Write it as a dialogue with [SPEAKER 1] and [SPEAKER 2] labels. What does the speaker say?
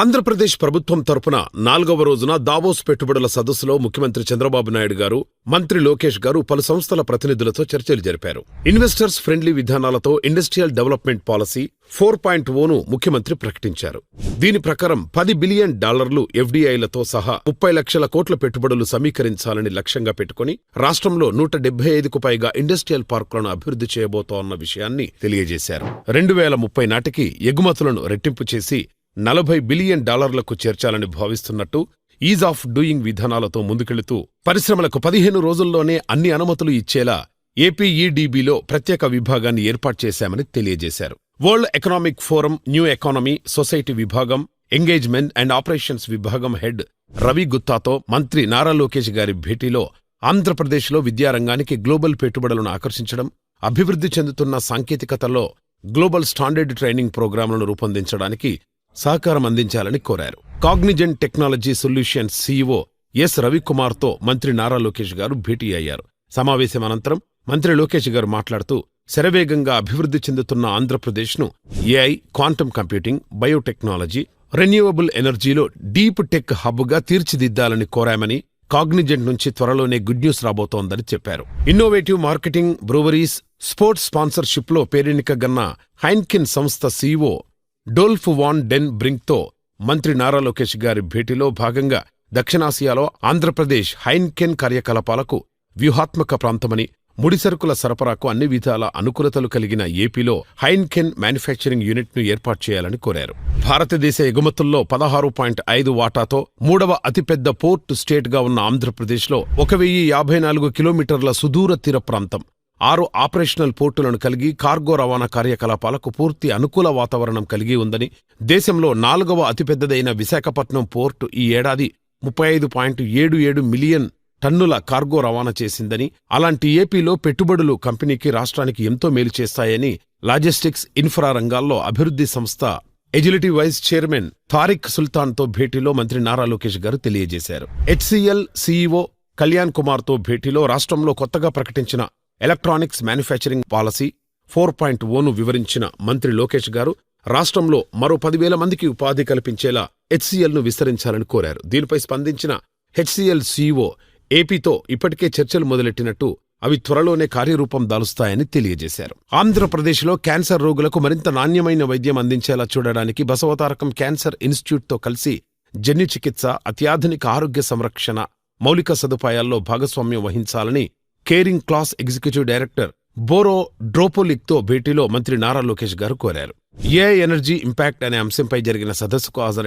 [SPEAKER 1] ఆంధ్రప్రదేశ్ ప్రభుత్వం తరపున నాలుగవ రోజున దావోస్ పెట్టుబడుల సదస్సులో ముఖ్యమంత్రి చంద్రబాబు నాయుడు గారు మంత్రి లోకేష్ గారు పలు సంస్థల ప్రతినిధులతో చర్చలు జరిపారు. ఇన్వెస్టర్స్ ఫ్రెండ్లీ విధానాలతో industrial development policy four point own ముఖ్యమంత్రి ప్రకటించారు. దీని ప్రకారం పది బిలియన్ డాలర్లు ఎఫ్డీఐలతో సహా ముప్పై లక్షల కోట్ల పెట్టుబడులు సమీకరించాలని లక్ష్యంగా పెట్టుకుని రాష్ట్రంలో నూట డెబ్బై ఐదుకు పైగా ఇండస్ట్రియల్ పార్కులను అభివృద్ధి చేయబోతోన్న విషయాన్ని తెలియజేశారు. రెండు వేల ముప్పై నాటికి ఎగుమతులను రెట్టింపు చేసి నలభై బిలియన్ డాలర్లకు చేర్చాలని భావిస్తున్నట్టు ఈజ్ ఆఫ్ డూయింగ్ విధానాలతో ముందుకెళుతూ పరిశ్రమలకు పదిహేను రోజుల్లోనే అన్ని అనుమతులు ఇచ్చేలా ఏపీఈడీబీలో ప్రత్యేక విభాగాన్ని ఏర్పాటు చేశామని తెలియజేశారు. World Economic Forum New Economy Society విభాగం ఎంగేజ్మెంట్ అండ్ ఆపరేషన్స్ విభాగం హెడ్ రవి గుత్తాతో మంత్రి నారా లోకేష్ గారి భేటీలో ఆంధ్రప్రదేశ్లో విద్యారంగానికి గ్లోబల్ పెట్టుబడులను ఆకర్షించడం అభివృద్ధి చెందుతున్న సాంకేతికతలో గ్లోబల్ స్టాండర్డ్ ట్రైనింగ్ ప్రోగ్రాంలను రూపొందించడానికి సహకారం అందించాలని కోరారు. Cognizant Technology Solutions CEO S రవికుమార్తో మంత్రి నారా లోకేష్ గారు భేటీ అయ్యారు. సమావేశం అనంతరం మంత్రి లోకేష్ గారు మాట్లాడుతూ శరవేగంగా అభివృద్ధి చెందుతున్న ఆంధ్రప్రదేశ్ను AI quantum computing biotechnology renewable ఎనర్జీలో డీప్ టెక్ హబ్గా తీర్చిదిద్దాలని కోరామని కాగ్నిజెంట్ నుంచి త్వరలోనే గుడ్ న్యూస్ రాబోతోందని చెప్పారు. ఇన్నోవేటివ్ మార్కెటింగ్ బ్రూవరీస్ స్పోర్ట్స్ స్పాన్సర్షిప్లో పేరెన్నికగన్న హైన్కిన్ సంస్థ సీఈఓ డోల్ఫ్ వాన్ డెన్ బ్రింక్తో మంత్రి నారా లోకేష్ గారి భేటీలో భాగంగా దక్షిణాసియాలో ఆంధ్రప్రదేశ్ హైన్కెన్ కార్యకలాపాలకు వ్యూహాత్మక ప్రాంతమని ముడిసరుకుల సరఫరాకు అన్ని విధాల అనుకూలతలు కలిగిన ఏపీలో హైన్కెన్ మ్యానుఫ్యాక్చరింగ్ యూనిట్ను ఏర్పాటు చేయాలని కోరారు. భారతదేశ ఎగుమతుల్లో పదహారు పాయింట్ ఐదు వాటాతో మూడవ అతిపెద్ద పోర్ట్ స్టేట్గా ఉన్న ఆంధ్రప్రదేశ్లో ఒక వెయ్యి యాభై నాలుగు కిలోమీటర్ల సుదూర తీర ప్రాంతం ఆరు ఆపరేషనల్ పోర్టులను కలిగి కార్గో రవాణా కార్యకలాపాలకు పూర్తి అనుకూల వాతావరణం కలిగి ఉందని దేశంలో నాలుగవ అతిపెద్దదైన విశాఖపట్నం పోర్టు ఈ ఏడాది ముప్పై ఐదు పాయింట్ ఏడు ఏడు మిలియన్ టన్నుల కార్గో రవాణా చేసిందని అలాంటి ఏపీలో పెట్టుబడులు కంపెనీకి రాష్ట్రానికి ఎంతో మేలు చేస్తాయని లాజిస్టిక్స్ ఇన్ఫ్రా రంగాల్లో అభివృద్ధి సంస్థ ఎజిలిటీ వైస్ చైర్మన్ తారిక్ సుల్తాన్తో భేటీలో మంత్రి నారా లోకేష్ గారు తెలియజేశారు. హెచ్సిఎల్ సీఈఓ కళ్యాణ్ కుమార్తో భేటీలో రాష్ట్రంలో కొత్తగా ప్రకటించిన electronics manufacturing policy four point own వివరించిన మంత్రి లోకేష్ గారు రాష్ట్రంలో మరో పదివేల మందికి ఉపాధి కల్పించేలా హెచ్సిఎల్ను విస్తరించాలని కోరారు. దీనిపై స్పందించిన హెచ్సిఎల్ సీఈఓ ఏపీతో ఇప్పటికే చర్చలు మొదలెట్టినట్టు అవి త్వరలోనే కార్యరూపం దాలుస్తాయని తెలియజేశారు. ఆంధ్రప్రదేశ్లో క్యాన్సర్ రోగులకు మరింత నాణ్యమైన వైద్యం అందించేలా చూడడానికి బసవతారకం క్యాన్సర్ ఇన్స్టిట్యూట్తో కలిసి జన్యు చికిత్స అత్యాధునిక ఆరోగ్య సంరక్షణ మౌలిక సదుపాయాల్లో భాగస్వామ్యం వహించాలని caring cross executive director Boro డ్రోపోలిక్తో భేటీలో మంత్రి నారా లోకేష్ గారు కోరారు. ఏ ఎనర్జీ ఇంపాక్ట్ అనే అంశంపై జరిగిన సదస్సుకు హాజరైన